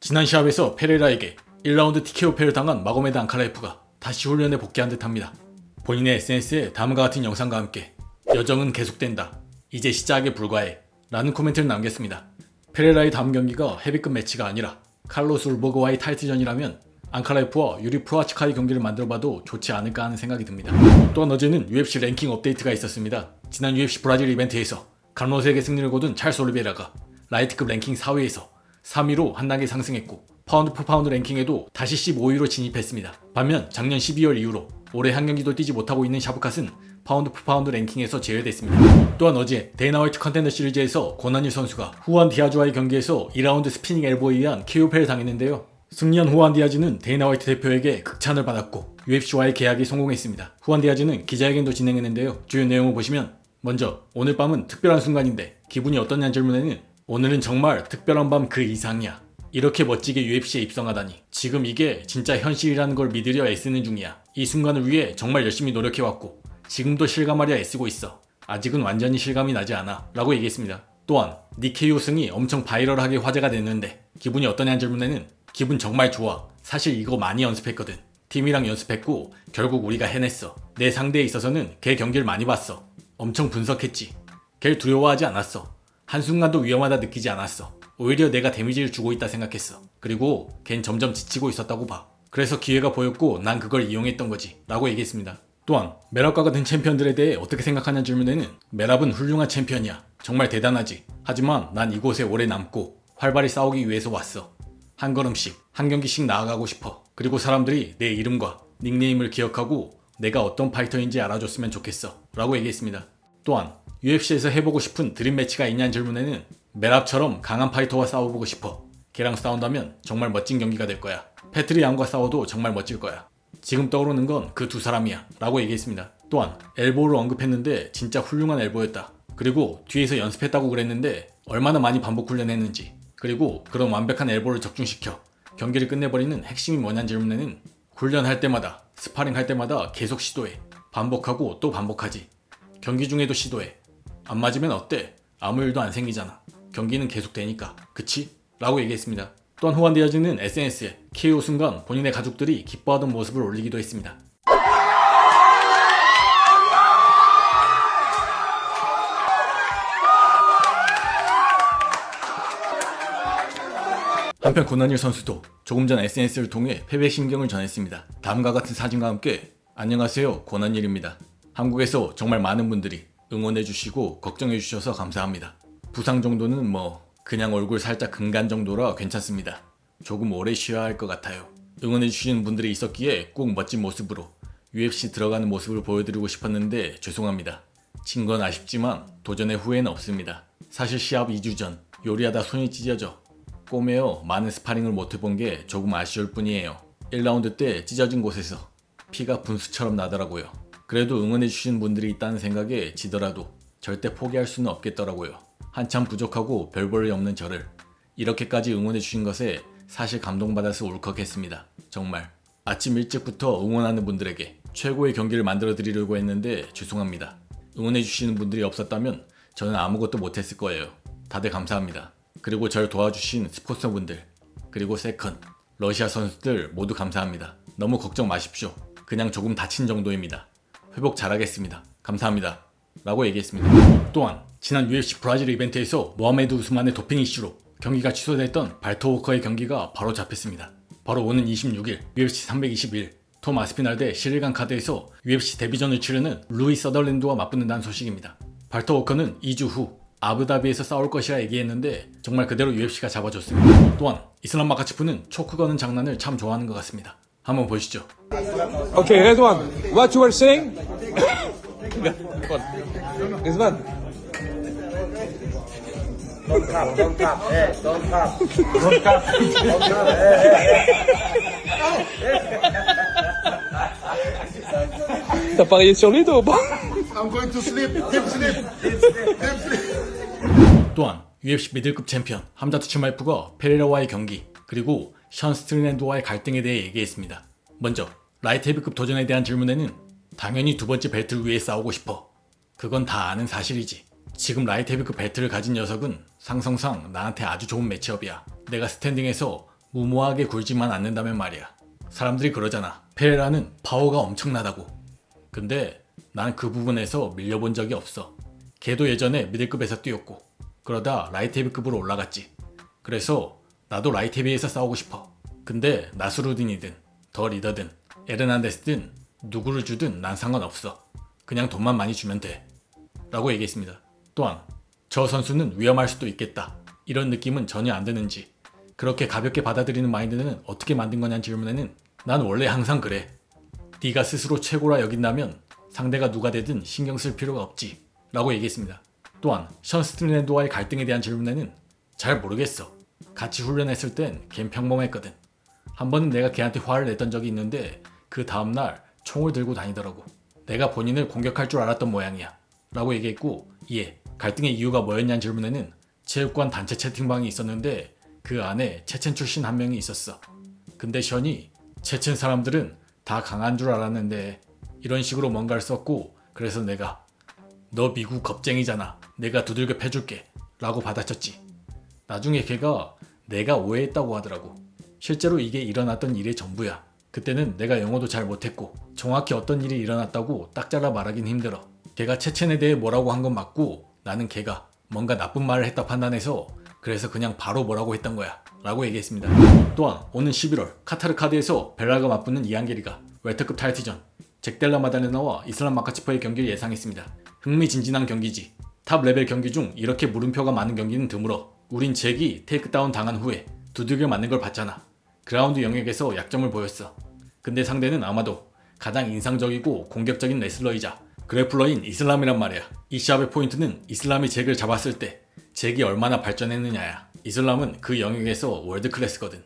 지난 시합에서 페레라에게 1라운드 TKO패를 당한 마고메드 안카라이프가 다시 훈련에 복귀한 듯합니다. 본인의 SNS에 다음과 같은 영상과 함께 여정은 계속된다. 이제 시작에 불과해. 라는 코멘트를 남겼습니다. 페레라의 다음 경기가 헤비급 매치가 아니라 칼로스 울버그와의 타이틀전이라면 안카라이프와 유리 프로아치카의 경기를 만들어봐도 좋지 않을까 하는 생각이 듭니다. 또한 어제는 UFC 랭킹 업데이트가 있었습니다. 지난 UFC 브라질 이벤트에서 감로스에게 승리를 거둔 찰스 올리베라가 라이트급 랭킹 4위에서 3위로 한 단계 상승했고 파운드 포 파운드 랭킹에도 다시 15위로 진입했습니다. 반면 작년 12월 이후로 올해 한 경기도 뛰지 못하고 있는 샤브캇은 파운드 포 파운드 랭킹에서 제외됐습니다. 또한 어제 데이나 화이트 컨텐더 시리즈에서 고난일 선수가 후안 디아즈와의 경기에서 2라운드 스피닝 엘보에 의한 KO패를 당했는데요. 승리한 후안 디아즈는 데이나 화이트 대표에게 극찬을 받았고 UFC와의 계약이 성공했습니다. 후안 디아즈는 기자회견도 진행했는데요. 주요 내용을 보시면 먼저 오늘 밤은 특별한 순간인데 기분이 어떠냐는 질문에는 오늘은 정말 특별한 밤 그 이상이야. 이렇게 멋지게 UFC에 입성하다니. 지금 이게 진짜 현실이라는 걸 믿으려 애쓰는 중이야. 이 순간을 위해 정말 열심히 노력해왔고 지금도 실감하려 애쓰고 있어. 아직은 완전히 실감이 나지 않아. 라고 얘기했습니다. 또한 니케이오 승이 엄청 바이럴하게 화제가 됐는데 기분이 어떠냐는 질문에는 기분 정말 좋아. 사실 이거 많이 연습했거든. 팀이랑 연습했고 결국 우리가 해냈어. 내 상대에 있어서는 걔 경기를 많이 봤어. 엄청 분석했지. 걔를 두려워하지 않았어. 한순간도 위험하다 느끼지 않았어. 오히려 내가 데미지를 주고 있다 생각했어. 그리고 걘 점점 지치고 있었다고 봐. 그래서 기회가 보였고 난 그걸 이용했던 거지. 라고 얘기했습니다. 또한 메랍과 같은 챔피언들에 대해 어떻게 생각하냐는 질문에는 메랍은 훌륭한 챔피언이야. 정말 대단하지. 하지만 난 이곳에 오래 남고 활발히 싸우기 위해서 왔어. 한 걸음씩, 한 경기씩 나아가고 싶어. 그리고 사람들이 내 이름과 닉네임을 기억하고 내가 어떤 파이터인지 알아줬으면 좋겠어. 라고 얘기했습니다. 또한 UFC에서 해보고 싶은 드림 매치가 있냐는 질문에는 메랍처럼 강한 파이터와 싸워보고 싶어. 걔랑 싸운다면 정말 멋진 경기가 될 거야. 패트리 양과 싸워도 정말 멋질 거야. 지금 떠오르는 건 그 두 사람이야. 라고 얘기했습니다. 또한 엘보를 언급했는데 진짜 훌륭한 엘보였다. 그리고 뒤에서 연습했다고 그랬는데 얼마나 많이 반복 훈련했는지 그리고 그런 완벽한 엘보를 적중시켜 경기를 끝내버리는 핵심이 뭐냐는 질문에는 훈련할 때마다 스파링 할 때마다 계속 시도해. 반복하고 또 반복하지. 경기 중에도 시도해. 안 맞으면 어때? 아무 일도 안 생기잖아. 경기는 계속 되니까. 그치? 라고 얘기했습니다. 또한 호안 디아즈는 SNS에 KO 순간 본인의 가족들이 기뻐하던 모습을 올리기도 했습니다 한편 고난일 선수도 조금 전 SNS를 통해 패배 심경을 전했습니다. 다음과 같은 사진과 함께 안녕하세요 고난일입니다. 한국에서 정말 많은 분들이 응원해 주시고 걱정해 주셔서 감사합니다. 부상 정도는 뭐 그냥 얼굴 살짝 금간 정도라 괜찮습니다. 조금 오래 쉬어야 할 것 같아요. 응원해 주시는 분들이 있었기에 꼭 멋진 모습으로 UFC 들어가는 모습을 보여드리고 싶었는데 죄송합니다. 진 건 아쉽지만 도전의 후회는 없습니다. 사실 시합 2주 전 요리하다 손이 찢어져 꼬매어 많은 스파링을 못 해본 게 조금 아쉬울 뿐이에요. 1라운드 때 찢어진 곳에서 피가 분수처럼 나더라고요. 그래도 응원해주시는 분들이 있다는 생각에 지더라도 절대 포기할 수는 없겠더라고요. 한참 부족하고 별 볼이 없는 저를 이렇게까지 응원해주신 것에 사실 감동받아서 울컥했습니다. 정말. 아침 일찍부터 응원하는 분들에게 최고의 경기를 만들어 드리려고 했는데 죄송합니다. 응원해주시는 분들이 없었다면 저는 아무것도 못했을 거예요. 다들 감사합니다. 그리고 절 도와주신 스포츠분들, 그리고 세컨, 러시아 선수들 모두 감사합니다. 너무 걱정 마십시오. 그냥 조금 다친 정도입니다. 회복 잘하겠습니다. 감사합니다. 라고 얘기했습니다. 또한 지난 UFC 브라질 이벤트에서 모하메드 우스만의 도핑 이슈로 경기가 취소됐던 발토 워커의 경기가 바로 잡혔습니다. 바로 오는 26일 UFC 321 톰 아스피날 대 시릴간 카드에서 UFC 데뷔전을 치르는 루이 서덜랜드와 맞붙는다는 소식입니다. 발토 워커는 2주 후 아부다비에서 싸울 것이라 얘기했는데 정말 그대로 UFC가 잡아줬습니다. 또한 이슬람 마카치프는 초크 거는 장난을 참 좋아하는 것 같습니다. 한번 보시죠. Okay, red one. What you were saying? This one. Don't tap, don't tap, eh, don't tap. Don't tap. Don't tap, eh, T'as parié sur lui, toi, ou pas? I'm going to sleep. Deep sleep. Deep sleep. 또한 UFC 미들급 챔피언 함자트 치마이프가 페레라와의 경기 그리고 션 스트링랜드와의 갈등에 대해 얘기했습니다. 먼저 라이트 헤비급 도전에 대한 질문에는 당연히 두 번째 벨트를 위해 싸우고 싶어. 그건 다 아는 사실이지. 지금 라이트 헤비급 벨트를 가진 녀석은 상성상 나한테 아주 좋은 매치업이야. 내가 스탠딩에서 무모하게 굴지만 않는다면 말이야. 사람들이 그러잖아. 페레라는 파워가 엄청나다고. 근데 난 그 부분에서 밀려본 적이 없어. 걔도 예전에 미들급에서 뛰었고 그러다 라이트 헤비급으로 올라갔지. 그래서 나도 라이트 헤비에서 싸우고 싶어. 근데 나스루딘이든 더 리더든 에르난데스든 누구를 주든 난 상관없어. 그냥 돈만 많이 주면 돼. 라고 얘기했습니다. 또한 저 선수는 위험할 수도 있겠다. 이런 느낌은 전혀 안 드는지 그렇게 가볍게 받아들이는 마인드는 어떻게 만든 거냐는 질문에는 난 원래 항상 그래. 네가 스스로 최고라 여긴다면 상대가 누가 되든 신경 쓸 필요가 없지. 라고 얘기했습니다. 또한 션 스트린랜드와의 갈등에 대한 질문에는 잘 모르겠어. 같이 훈련했을 땐 걘 평범했거든. 한 번은 내가 걔한테 화를 냈던 적이 있는데 그 다음날 총을 들고 다니더라고. 내가 본인을 공격할 줄 알았던 모양이야. 라고 얘기했고 이에 갈등의 이유가 뭐였냐는 질문에는 체육관 단체 채팅방이 있었는데 그 안에 체첸 출신 한 명이 있었어. 근데 션이 체첸 사람들은 다 강한 줄 알았는데 이런 식으로 뭔가를 썼고 그래서 내가 너 미국 겁쟁이잖아. 내가 두들겨 패줄게. 라고 받아쳤지. 나중에 걔가 내가 오해했다고 하더라고. 실제로 이게 일어났던 일의 전부야. 그때는 내가 영어도 잘 못했고 정확히 어떤 일이 일어났다고 딱 잘라 말하긴 힘들어. 걔가 체첸에 대해 뭐라고 한 건 맞고 나는 걔가 뭔가 나쁜 말을 했다 판단해서 그래서 그냥 바로 뭐라고 했던 거야. 라고 얘기했습니다. 또한 오는 11월 카타르 카드에서 벨라가 맞붙는 이안게리가 웰터급 타이틀전 잭델라 마달레나와 이슬람 마카치퍼의 경기를 예상했습니다. 흥미진진한 경기지. 탑 레벨 경기 중 이렇게 물음표가 많은 경기는 드물어. 우린 잭이 테이크다운 당한 후에 두들겨 맞는 걸 봤잖아. 그라운드 영역에서 약점을 보였어. 근데 상대는 아마도 가장 인상적이고 공격적인 레슬러이자 그래플러인 이슬람이란 말이야. 이 시합의 포인트는 이슬람이 잭을 잡았을 때 잭이 얼마나 발전했느냐야. 이슬람은 그 영역에서 월드 클래스거든.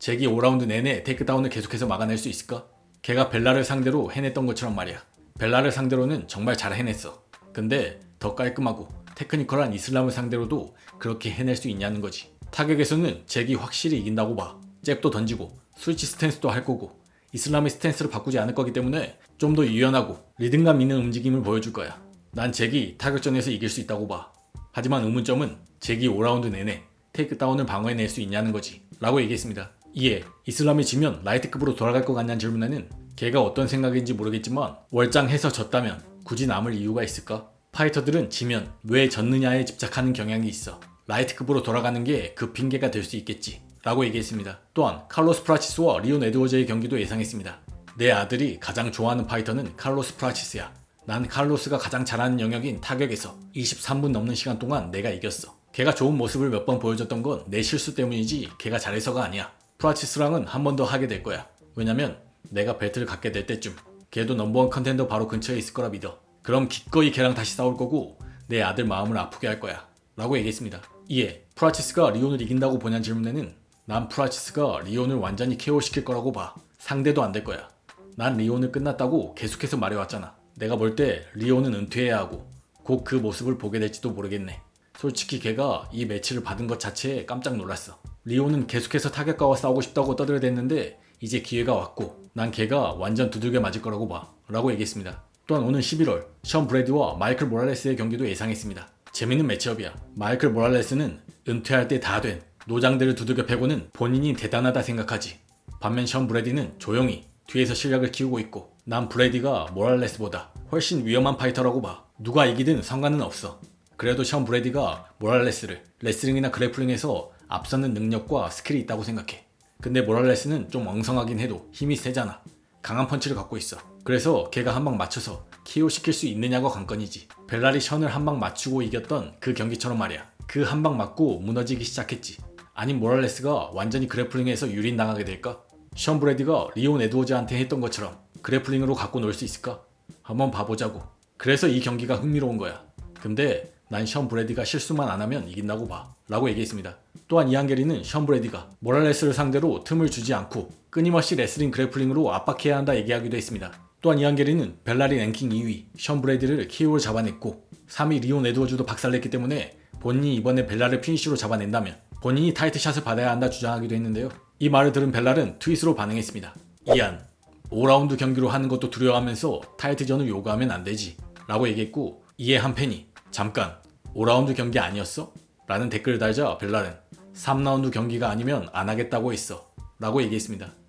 잭이 5라운드 내내 테이크다운을 계속해서 막아낼 수 있을까? 걔가 벨라를 상대로 해냈던 것처럼 말이야. 벨라를 상대로는 정말 잘 해냈어. 근데 더 깔끔하고 테크니컬한 이슬람을 상대로도 그렇게 해낼 수 있냐는 거지. 타격에서는 잭이 확실히 이긴다고 봐. 잽도 던지고 스위치 스탠스도 할 거고 이슬람의 스탠스를 바꾸지 않을 거기 때문에 좀 더 유연하고 리듬감 있는 움직임을 보여줄 거야. 난 잭이 타격전에서 이길 수 있다고 봐. 하지만 의문점은 잭이 5라운드 내내 테이크다운을 방어해낼 수 있냐는 거지. 라고 얘기했습니다. 이에 이슬람이 지면 라이트급으로 돌아갈 것 같냐는 질문에는 걔가 어떤 생각인지 모르겠지만 월장해서 졌다면 굳이 남을 이유가 있을까? 파이터들은 지면 왜 졌느냐에 집착하는 경향이 있어. 라이트급으로 돌아가는 게 그 핑계가 될 수 있겠지. 라고 얘기했습니다. 또한 칼로스 프라치스와 리온 에드워즈의 경기도 예상했습니다. 내 아들이 가장 좋아하는 파이터는 칼로스 프라치스야. 난 칼로스가 가장 잘하는 영역인 타격에서 23분 넘는 시간 동안 내가 이겼어. 걔가 좋은 모습을 몇 번 보여줬던 건 내 실수 때문이지 걔가 잘해서가 아니야. 프라치스랑은 한 번 더 하게 될 거야. 왜냐면 내가 벨트를 갖게 될 때쯤 걔도 넘버원 컨텐더 바로 근처에 있을 거라 믿어. 그럼 기꺼이 걔랑 다시 싸울 거고 내 아들 마음을 아프게 할 거야. 라고 얘기했습니다. 이에 프라치스가 리온을 이긴다고 보냐는 질문에는 난 프라치스가 리온을 완전히 KO시킬 거라고 봐. 상대도 안 될 거야. 난 리온을 끝났다고 계속해서 말해왔잖아. 내가 볼 때 리온은 은퇴해야 하고 곧 그 모습을 보게 될지도 모르겠네. 솔직히 걔가 이 매치를 받은 것 자체에 깜짝 놀랐어. 리온은 계속해서 타격가와 싸우고 싶다고 떠들어댔는데 이제 기회가 왔고 난 걔가 완전 두들겨 맞을 거라고 봐. 라고 얘기했습니다. 또한 오는 11월 션 브래드와 마이클 모랄레스의 경기도 예상했습니다. 재밌는 매치업이야. 마이클 모랄레스는 은퇴할 때 다 된 노장들을 두들겨 패고는 본인이 대단하다 생각하지. 반면 션 브래디는 조용히 뒤에서 실력을 키우고 있고 난 브래디가 모랄레스보다 훨씬 위험한 파이터라고 봐. 누가 이기든 상관은 없어. 그래도 션 브래디가 모랄레스를 레슬링이나 그래플링에서 앞서는 능력과 스킬이 있다고 생각해. 근데 모랄레스는 좀 엉성하긴 해도 힘이 세잖아. 강한 펀치를 갖고 있어. 그래서 걔가 한 방 맞춰서 KO 시킬 수 있느냐가 관건이지. 벨라리 션을 한 방 맞추고 이겼던 그 경기처럼 말이야. 그 한 방 맞고 무너지기 시작했지. 아님 모랄레스가 완전히 그래플링에서 유린당하게 될까? 션 브래디가 리온 에드워즈한테 했던 것처럼 그래플링으로 갖고 놀 수 있을까? 한번 봐보자고. 그래서 이 경기가 흥미로운 거야. 근데 난 션 브래디가 실수만 안 하면 이긴다고 봐. 라고 얘기했습니다. 또한 이안게리는 션 브래디가 모랄레스를 상대로 틈을 주지 않고 끊임없이 레슬링 그래플링으로 압박해야 한다 얘기하기도 했습니다. 또한 이안 게리는 벨라리 랭킹 2위 션 브래디를 KO를 잡아냈고 3위 리온 에드워즈도 박살냈기 때문에 본인이 이번에 벨라를 피니쉬로 잡아낸다면 본인이 타이트샷을 받아야 한다 주장하기도 했는데요. 이 말을 들은 벨라는 트윗으로 반응했습니다. 이안, 5라운드 경기로 하는 것도 두려워하면서 타이트전을 요구하면 안 되지. 라고 얘기했고 이에 한 팬이 잠깐 5라운드 경기 아니었어? 라는 댓글을 달자 벨랄은 3라운드 경기가 아니면 안 하겠다고 했어 라고 얘기했습니다.